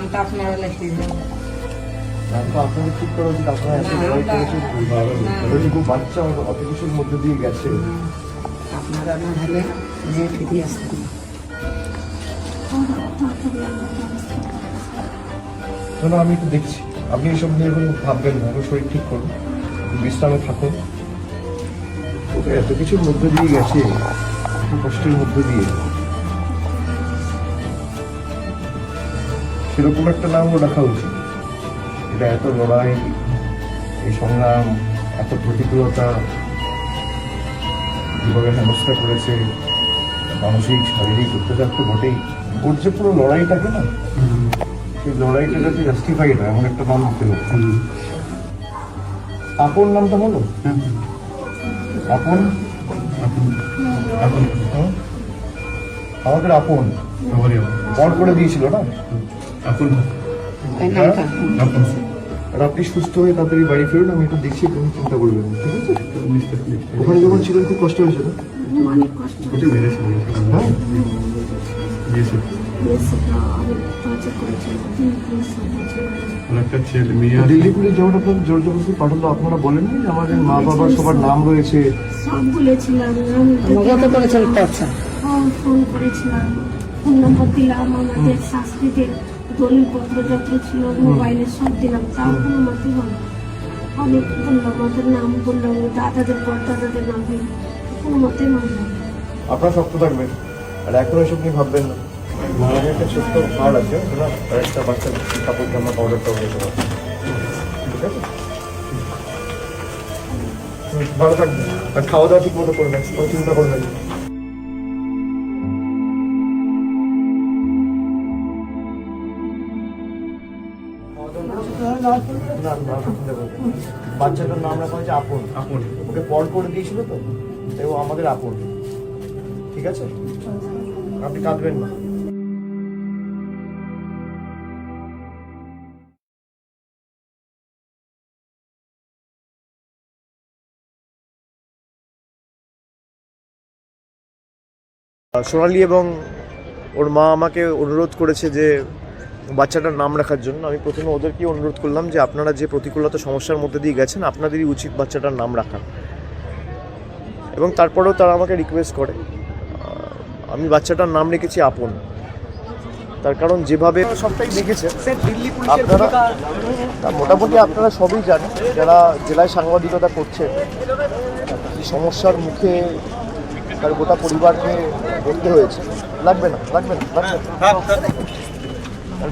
নামটা আপনারা লিখে দেবেন নাম তো আপনাদের ঠিক করা উচিত আপনারা এত না, করেছেন না। বাচ্চা অত কিছুর মধ্যে দিয়ে গেছে। আপনারা না হলে নিয়ে ফিরে আসতেন না আমি একটু দেখছি। আপনি এসব নিয়ে কোনো ভাববেন না এখন শরীর ঠিক করুন। বিশ্রামে থাকুন। ওকে এত কিছুর মধ্যে দিয়ে গেছে কষ্টের মধ্যে দিয়ে। সেরকম একটা নামও রাখা উচিত। এটা এত লড়াই এই সংগ্রাম এত প্রতিকূলতা যেভাবে হেনস্থা করেছে মানসিক শারীরিক অত্যাচার তো বটেই। ওর যে পুরো লড়াইটাকে না সেই লড়াইটা যাতে জাস্টিফাইড হয় এমন একটা নাম হতে হবে আপন নামটা হলো আপন? আমাদের আপন। বর করে দিয়েছিল না? আর আপনি সুস্থ হয়ে তাড়াতাড়ি বাড়ি ফিরুন আমি একটু দেখছি কোনো চিন্তা করবেন ঠিক আছে? ওখানে যখন ছিলেন খুব কষ্ট হয়েছিল। হ্যাঁ? দিল্লি পুলিশ আপনার জোর জবরদস্তি পাঠালো আপনারা বলেননি যে আমাদের মা বাবার সবার নাম রয়েছে? সব বলেছিলাম ফোন করেছিলাম। ফোন নম্বর দিলাম আমাদের দলিলপত্র যত ছিল, মোবাইলে সব দিলাম, তাও কোনো মতে হলো অনেক বললাম আমাদের নাম বললাম, দাদাদের পর দাদাদের নাম দিলাম কোনো মতে মানলাম। আপনারা শক্ত থাকবেন, আর এখন এসব নিয়ে ভাববেন না। খাওয়া দাওয়া ঠিক মতো করবেন, কোনো চিন্তা করবেন না, না। বাচ্চাটার নাম রাখা হয়েছে আপন। আপন। ওকে পর করে দিয়েছিল তো তাই ও আমাদের আপন। ঠিক আছে? আপনি কাঁদবেন না। সোনালি এবং ওর মা আমাকে অনুরোধ করেছে যে বাচ্চাটার নাম রাখার জন্য আমি প্রথমে ওদেরকে অনুরোধ করলাম যে আপনারা যে প্রতিকূলতা সমস্যার মধ্যে দিয়ে গেছেন, আপনাদেরই উচিত বাচ্চাটার নাম রাখা। এবং তারপরেও তারা আমাকে রিকোয়েস্ট করে। আমি বাচ্চাটার নাম রেখেছি আপন। তার কারণ যেভাবে সবটাই দেখেছেন আপনারা মোটামুটি আপনারা সবই জানেন, যারা জেলায় সাংবাদিকতা করছেন এই সমস্যার মুখে তার গোটা পরিবারকে পড়তে হয়েছে। লাগবে না লাগবে না লাগবে না।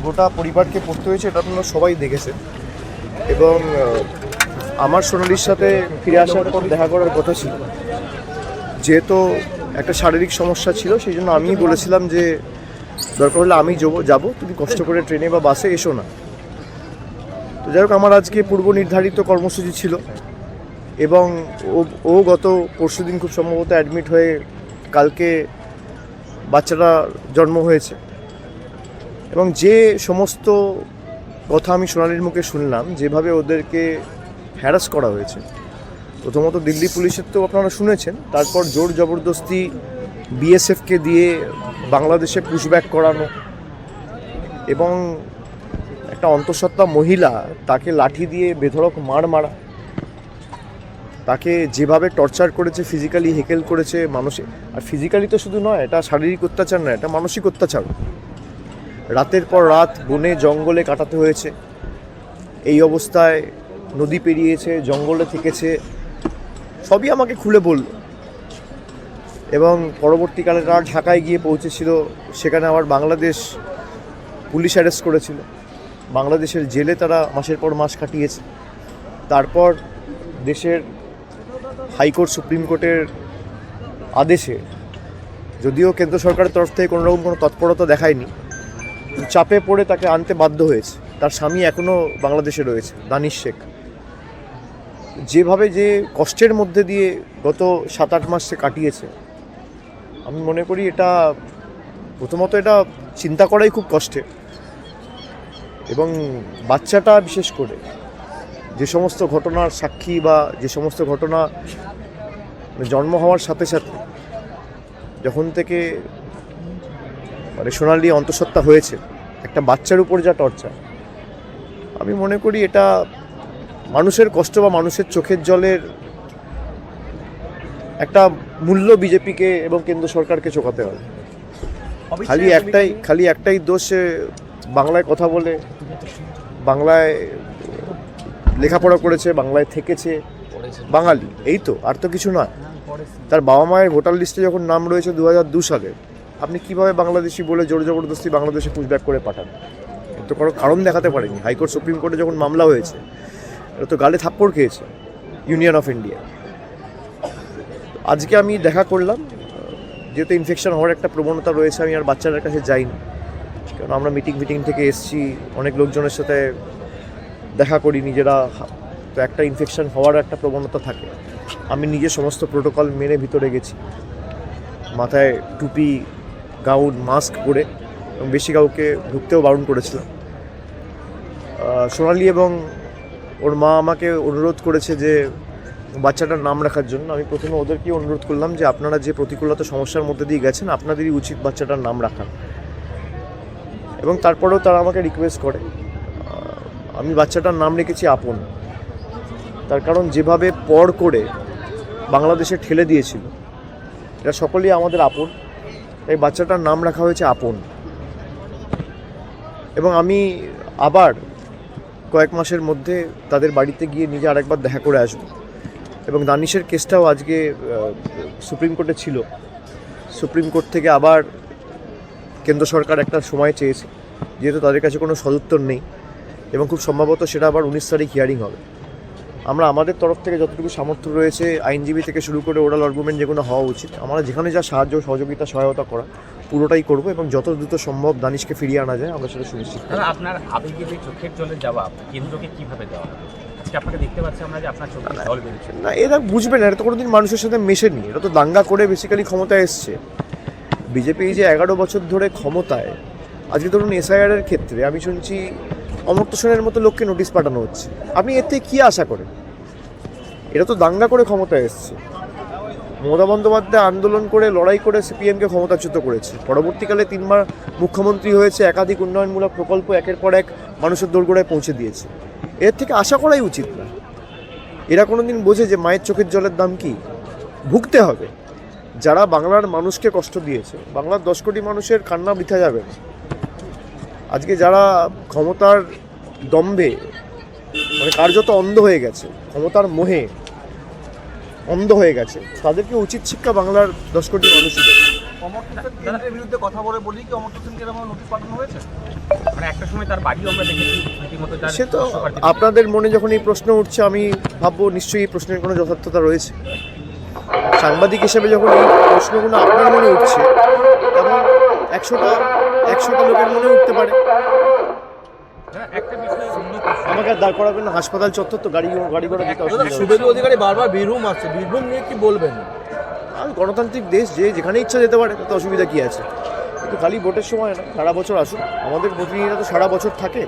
গোটা পরিবারকে পড়তে হয়েছে, এটা আপনারা সবাই দেখেছেন। এবং আমার সোনালির সাথে ফিরে আসার পর দেখা করার কথা ছিল। যেহেতু একটা শারীরিক সমস্যা ছিল, সেই জন্য আমিই বলেছিলাম যে, দরকার হলে আমি যাব তুমি কষ্ট করে ট্রেনে বা বাসে এসো না। তো যাই হোক, আমার আজকে পূর্ব নির্ধারিত কর্মসূচি ছিল। এবং ও ও গত পরশু দিন খুব সম্ভবত অ্যাডমিট হয়ে কালকে বাচ্চাটা জন্ম হয়েছে। এবং যে সমস্ত কথা আমি সোনালির মুখে শুনলাম, যেভাবে ওদেরকে হ্যারাস করা হয়েছে, প্রথমত দিল্লি পুলিশের তো আপনারা শুনেছেন, তারপর জোর জবরদস্তি বিএসএফকে দিয়ে বাংলাদেশে পুশব্যাক করানো এবং একটা অন্তঃসত্ত্বা মহিলা তাকে লাঠি দিয়ে বেধড়ক মার মারা, তাকে যেভাবে টর্চার করেছে ফিজিক্যালি হেকেল করেছে মানসিক আর ফিজিক্যালি তো শুধু নয়, এটা শারীরিক অত্যাচার নয়, এটা মানসিক অত্যাচার। রাতের পর রাত বনে জঙ্গলে কাটাতে হয়েছে। এই অবস্থায় নদী পেরিয়েছে, জঙ্গলে থেকেছে, সবই আমাকে খুলে বলল। এবং পরবর্তীকালে তারা ঢাকায় গিয়ে পৌঁছেছিল, সেখানে আবার বাংলাদেশ পুলিশ অ্যারেস্ট করেছিল। বাংলাদেশের জেলে তারা মাসের পর মাস কাটিয়েছে। তারপর দেশের হাইকোর্ট, সুপ্রিম কোর্টের আদেশে, যদিও কেন্দ্র সরকারের তরফ থেকে কোনোরকম কোনো তৎপরতা দেখায়নি চাপে পড়ে তাকে আনতে বাধ্য হয়েছে। তার স্বামী এখনও বাংলাদেশে রয়েছে, দানিশ শেখ। যেভাবে যে কষ্টের মধ্যে দিয়ে গত সাত আট মাস সে কাটিয়েছে, আমি মনে করি এটা প্রথমত এটা চিন্তা করাই খুব কষ্টে এবং বাচ্চাটা বিশেষ করে যে সমস্ত ঘটনার সাক্ষী বা যে সমস্ত ঘটনা জন্ম হওয়ার সাথে সাথে যখন থেকে মানে সোনালি অন্তঃসত্ত্বা হয়েছে। একটা বাচ্চার উপর যা টর্চার। আমি মনে করি এটা মানুষের কষ্ট বা মানুষের চোখের জলের একটা মূল্য বিজেপিকে এবং কেন্দ্র সরকারকে চোকাতে হবে। খালি একটাই খালি একটাই দোষ বাংলায় কথা বলে বাংলায় লেখাপড়া করেছে বাংলায় থেকেছে বাঙালি এই তো আর তো কিছু নয়। তার বাবা মায়ের ভোটার লিস্টে যখন নাম রয়েছে দু হাজার দু সালে আপনি কীভাবে বাংলাদেশি বলে জোর জবরদস্তি বাংলাদেশে পুশব্যাক করে পাঠান? তো কোনো কারণ দেখাতে পারেনি। হাইকোর্ট, সুপ্রিম কোর্টে যখন মামলা হয়েছে এটা তো গালে থাপ্পড় খেয়েছে ইউনিয়ন অফ ইন্ডিয়া আজকে আমি দেখা করলাম, যেহেতু ইনফেকশন হওয়ার একটা প্রবণতা রয়েছে, আমি আর বাচ্চাদের কাছে যাইনি। কারণ আমরা মিটিং ফিটিং থেকে এসছি, অনেক লোকজনের সাথে দেখা করি, নিজেরা তো একটা ইনফেকশন হওয়ার একটা প্রবণতা থাকে। আমি নিজে সমস্ত প্রোটোকল মেনে ভিতরে গেছি। মাথায় টুপি গাউন মাস্ক পরে এবং বেশি কাউকে ঢুকতেও বারণ করেছিলাম। সোনালি এবং ওর মা আমাকে অনুরোধ করেছে যে বাচ্চাটার নাম রাখার জন্য। আমি প্রথমে ওদেরকে অনুরোধ করলাম যে আপনারা যে প্রতিকূলতা সমস্যার মধ্যে দিয়ে গেছেন, আপনাদেরই উচিত বাচ্চাটার নাম রাখা। এবং তারপরেও তারা আমাকে রিকোয়েস্ট করে। আমি বাচ্চাটার নাম রেখেছি আপন। তার কারণ যেভাবে পর করে বাংলাদেশে ঠেলে দিয়েছিল, এটা সকলেই আমাদের আপন। তাই বাচ্চাটার নাম রাখা হয়েছে আপন। এবং আমি আবার কয়েক মাসের মধ্যে তাদের বাড়িতে গিয়ে নিজে আরেকবার দেখা করে আসব। এবং দানিশের কেসটাও আজকে সুপ্রিম কোর্টে ছিল। সুপ্রিম কোর্ট থেকে আবার কেন্দ্র সরকার একটা সময় চেয়েছে, যেহেতু তাদের কাছে কোনো সদুত্তর নেই। এবং খুব সম্ভবত সেটা আবার উনিশ তারিখ হিয়ারিং হবে। আমরা আমাদের তরফ থেকে যতটুকু সামর্থ্য রয়েছে আইনজীবী থেকে শুরু করে ওরাল আর্গুমেন্ট যেগুলো হওয়া উচিত আমরা যেখানে যা সাহায্য সহযোগিতা সহায়তা করা পুরোটাই করব এবং যত দ্রুত সম্ভব দানিশকে ফিরিয়ে আনা যায় আমরা সেটা সুনিশ্চিত। আপনার আবেগে যে চোখের জবাব কেন্দ্রকে কীভাবে দেওয়া জল না এরা বুঝবে না এটা তো কোনোদিন মানুষের সাথে মেশেনি এটা তো দাঙ্গা করে বেসিক্যালি ক্ষমতায় এসছে। বিজেপি যে এগারো বছর ধরে ক্ষমতায় আজকে ধরুন এসআইআর এর ক্ষেত্রে আমি শুনছি অমর্ত্য সেনের মতো লোককে নোটিশ পাঠানো হচ্ছে। আপনি এতে কি আশা করেন? এটা তো দাঙ্গা করে ক্ষমতায় এসছে। মমতা বন্দ্যোপাধ্যায় আন্দোলন করে, লড়াই করে সিপিএমকে ক্ষমতাচ্যুত করেছে। পরবর্তীকালে তিনবার মুখ্যমন্ত্রী হয়েছে, একাধিক উন্নয়নমূলক প্রকল্প একের পর এক মানুষের দোরগোড়ায় পৌঁছে দিয়েছে। এর থেকে আশা করাই উচিত না। এরা কোনো দিন বোঝে যে মায়ের চোখের জলের দাম কি? ভুগতে হবে। যারা বাংলার মানুষকে কষ্ট দিয়েছে, বাংলার দশ কোটি মানুষের কান্না বৃথা যাবে না। আজকে যারা ক্ষমতার দম্ভে মানে কার্যত অন্ধ হয়ে গেছে ক্ষমতার মোহে অন্ধ হয়ে গেছে তাদেরকে উচিত শিক্ষা বাংলার দশ কোটি মানুষই দেবে। অমর্ত্য বিরুদ্ধে কথা বলে বলি কি অমর্ত্য সেনকে এরকম নোটিশ পাঠানো হয়েছে মানে একটা সময় তার বাড়িও আমরা দেখেছি রীতিমতো তার সে তো আপনাদের মনে যখন এই প্রশ্ন উঠছে আমি ভাববো নিশ্চয়ই এই প্রশ্নের কোনো যথার্থতা রয়েছে সাংবাদিক হিসেবে যখন এই প্রশ্নগুলো আপনার মনে উঠছে তখন একশোটা একশোটা লোকের মনে উঠতে পারে। আমাকে আর দাঁড় করাবেন না হাসপাতাল চত্বর তো গাড়ি গাড়ি ঘোড়া দিতে অসুবিধা হচ্ছে। শুভেন্দু অধিকারী বারবার বীরভূম আসছে। বীরভূম নিয়ে কি বলবেন? আর গণতান্ত্রিক দেশ যে যেখানে ইচ্ছা যেতে পারে তাতে অসুবিধা কি আছে? কিন্তু খালি ভোটের সময় না সারা বছর আসুন আমাদের প্রতিনিধিরা তো সারা বছর থাকে।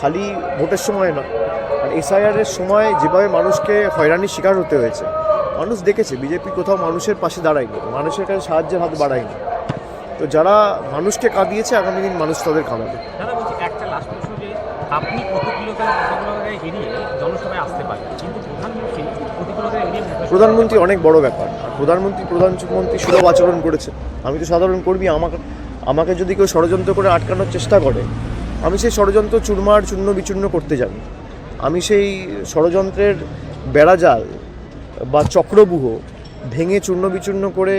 খালি ভোটের সময় না আর এসআইআর এর সময় যেভাবে মানুষকে হয়রানির শিকার হতে হয়েছে মানুষ দেখেছে বিজেপি কোথাও মানুষের পাশে দাঁড়ায়নি। মানুষের কাছে সাহায্যের হাত বাড়ায়নি। তো যারা মানুষকে কাঁদিয়েছে আগামী দিন মানুষ তাদের কাঁদাবে। দাদা বলছি একটা লাস্ট প্রশ্ন যে আপনি প্রতিকূলতা প্রতিকূলতায় এড়িয়ে জনসভায় আসতে পারেন? কিন্তু প্রধানমন্ত্রী প্রতিকূলতায় এড়িয়ে প্রধানমন্ত্রী অনেক বড় ব্যাপার। আর প্রধানমন্ত্রী প্রধানমন্ত্রী সুলভ আচরণ করেছে আমি তো সাধারণ কর্মী আমাকে আমাকে যদি কেউ ষড়যন্ত্র করে আটকানোর চেষ্টা করে আমি সেই ষড়যন্ত্র চুরমার চূর্ণ বিচূর্ণ করতে জানি। আমি সেই ষড়যন্ত্রের বেড়াজাল বা চক্রবুহ ভেঙে চূর্ণ বিচূর্ণ করে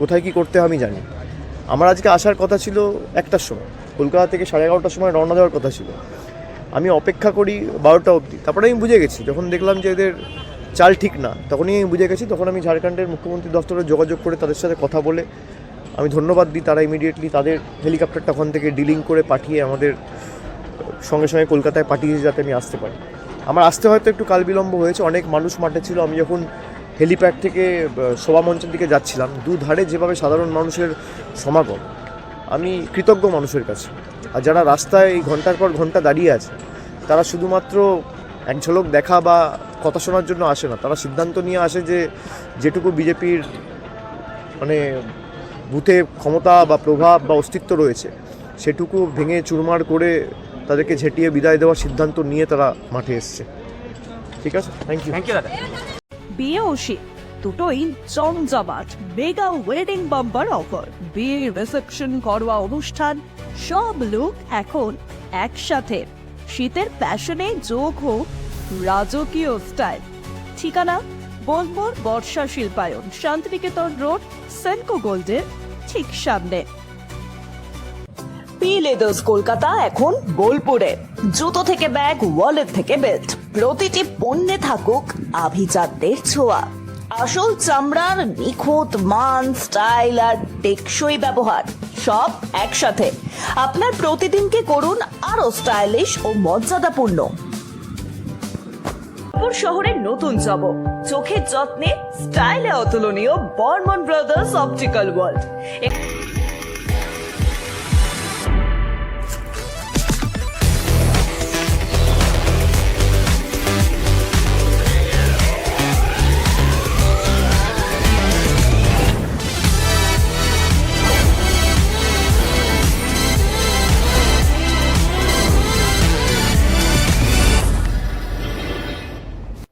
কোথায় কি করতে আমি জানি আমার আজকে আসার কথা ছিল একটার সময়। কলকাতা থেকে সাড়ে এগারোটার সময় রওনা দেওয়ার কথা ছিল। আমি অপেক্ষা করি বারোটা অবধি। তারপরে আমি বুঝে গেছি, যখন দেখলাম যে এদের চাল ঠিক না, তখনই আমি বুঝে গেছি, তখন আমি ঝাড়খণ্ডের মুখ্যমন্ত্রী দপ্তরে যোগাযোগ করে তাদের সাথে কথা বলে আমি ধন্যবাদ দিই তারা ইমিডিয়েটলি তাদের হেলিকপ্টারটা ওখান থেকে ডিলিং করে পাঠিয়ে আমাদের সঙ্গে সঙ্গে কলকাতায় পাঠিয়েছে যাতে আমি আসতে পারি। আমার আসতে হয়তো একটু কাল বিলম্ব হয়েছে, অনেক মানুষ মাঠে ছিল। আমি যখন হেলিপ্যাড থেকে আহ, শোভামঞ্চের দিকে যাচ্ছিলাম। দুধারে যেভাবে সাধারণ মানুষের সমাগম আমি কৃতজ্ঞ মানুষের কাছে। আর যারা রাস্তায় এই ঘণ্টার পর ঘণ্টা দাঁড়িয়ে আছে তারা শুধুমাত্র এক ঝলক দেখা বা কথা শোনার জন্য আসে না। তারা সিদ্ধান্ত নিয়ে আসে যে যেটুকু বিজেপির মানে বুথে ক্ষমতা বা প্রভাব বা অস্তিত্ব রয়েছে সেটুকু ভেঙে চুরমার করে তাদেরকে ঝেঁটিয়ে বিদায় দেওয়ার সিদ্ধান্ত নিয়ে তারা মাঠে এসছে। ঠিক আছে? থ্যাংক ইউ থ্যাংক ইউ দাদা। বিয়ে ও শীত দুটোই জমজমাট মেগা ওয়েডিং বাম্পার অফার বিয়ে রিসেপশন করোয়া অনুষ্ঠান, সব লুক এখন একসাথে। শীতের প্যাশনে যোগ হোক রাজকীয় স্টাইল ঠিকানা বোলপুর বর্ষা শিল্পায়ন, শান্তিনিকেতন রোড, সেনকো গোল্ডের ঠিক সামনে। পি লেদার্স কলকাতা এখন বোলপুরে। জুতো থেকে ব্যাগ ওয়ালেট থেকে বেল্ট প্রতিটি পণ্যে থাকুক আভিজাতদের ছোঁয়া। আসল চামড়ার নিখুঁত মান স্টাইল আর টেকসই ব্যবহার, সব একসাথে। আপনার প্রতিদিনকে করুন আরও স্টাইলিশ ও মর্যাদাপূর্ণ। শহরের নতুন জব। চোখের যত্নে স্টাইলে অতুলনীয় Barman brothers optical world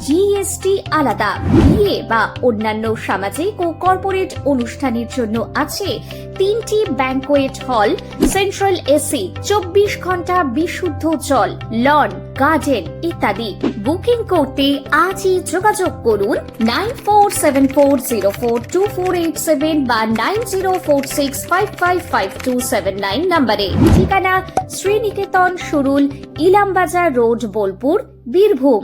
GST আলাদা বিয়ে বা অন্যান্য সামাজিক ও কর্পোরেট অনুষ্ঠানের জন্য আছে তিনটি ব্যাংকোয়েট হল, সেন্ট্রাল এসি, চব্বিশ ঘণ্টা বিশুদ্ধ জল, লন গার্ডেন ইত্যাদি। বুকিং করতে আজই যোগাযোগ করুন nine four seven four zero four two four eight seven বা nine zero four six five five five two seven nine নম্বরে। ঠিকানা শ্রীনিকেতন সুরুল, ইলামবাজার রোড, বোলপুর, বীরভূম।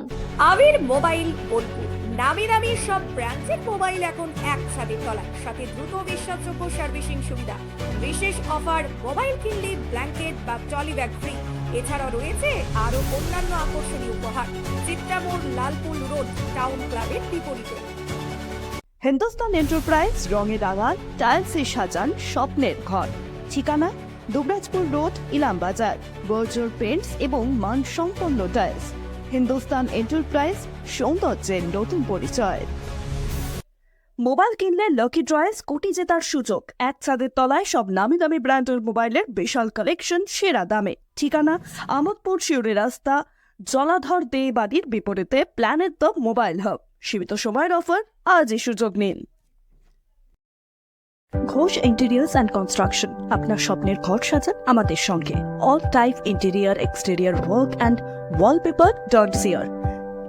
আবির মোবাইল, বোলপুর। নামি দামি সব ব্র্যান্ডের মোবাইল এখন এক ছাদের তলায় সাথে দ্রুত বিশ্বাসযোগ্য সার্ভিসিং সুবিধা। বিশেষ অফার মোবাইল কিনলে ব্ল্যাঙ্কেট বা ট্রলি ব্যাগ ফ্রি এছাড়াও রয়েছে আরও অন্যান্য আকর্ষণীয় উপহার, চিত্রামোড় লালপুর রোড টাউন ক্লাবের বিপরীতে। হিন্দুস্তান এন্টারপ্রাইজ, রঙে রাঙান টাইলসে সাজান স্বপ্নের ঘর। ঠিকানা, Dubrajpur road Ilambazar Berger paints এবং মানসম্পন্ন টাইলস। হিন্দুস্তান এন্টারপ্রাইজ, সৌন্দর্যের নতুন পরিচয়। মোবাইল কিনলে লকি ড্রয়েস কোটি জেতার সুযোগ। এক ছাদের তলায় সব নামি দামি ব্র্যান্ডের মোবাইলের বিশাল কালেকশন সেরা দামে। ঠিকানা? আমোদপুর শিউরি রাস্তা, জলাধর দে বাড়ির বিপরীতে প্ল্যানেট দ্য মোবাইল হাব সীমিত সময়ের অফার আজই সুযোগ নিন। ঘোষ ইন্টেরিয়ার্স অ্যান্ড কনস্ট্রাকশন আপনার স্বপ্নের ঘর সাজান আমাদের সঙ্গে। All type interior exterior work and wallpaper dot সিয়ার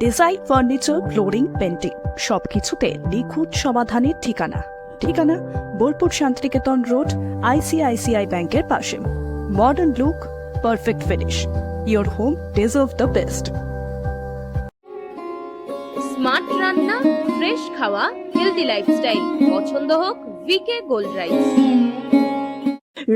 ডিজাইন, ফার্নিচার, ফ্লোরিং, পেন্টিং, সবকিছুতে নিখুঁত সমাধানের ঠিকানা। ঠিকানা বোলপুর শান্তিনিকেতন রোড আইসিআইসিআই ব্যাংকের পাশে। Modern look, perfect finish. Your home deserve the best. Smart রান্না, ফ্রেশ খাওয়া, হেলদি লাইফস্টাইল। পছন্দ হোক ভিকে গোল্ড রাইস।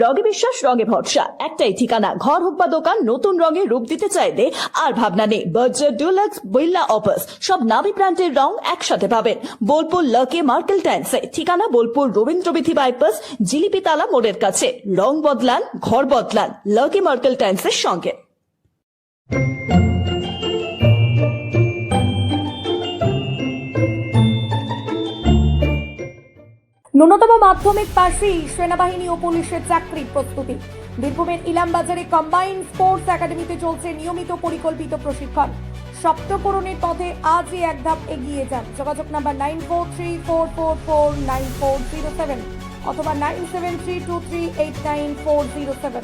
রগে বিশ্বাস রঙে ভরসা। একটাই ঠিকানা, ঘর হোক বা দোকান, নতুন রঙে রূপ দিতে চাইলে আর ভাবনা নেই। বার্জার ডুলাক্স বিল্লা অপার্স সব নামি ব্র্যান্ডের রং একসাথে পাবেন। বোলপুর লকে মার্কেল ট্যান্সে। ঠিকানা বোলপুর রবীন্দ্রবিথি বাইপাস জিলিপি তালা মোড়ের কাছে। রং বদলান, ঘর বদলান। লকে মার্কেল ট্যান্সের সঙ্গে। ন্যূনতম মাধ্যমিক পাশেই সেনাবাহিনী ও পুলিশের চাকরির প্রস্তুতি। বীরভূমের ইলামবাজারে কম্বাইন্ড স্পোর্টস একাডেমিতে চলছে নিয়মিত পরিকল্পিত প্রশিক্ষণ। সপ্তপূরণের পথে আজই এক ধাপ এগিয়ে যান। যোগাযোগ number nine four three four four four nine four zero seven অথবা nine seven three two three eight nine four zero seven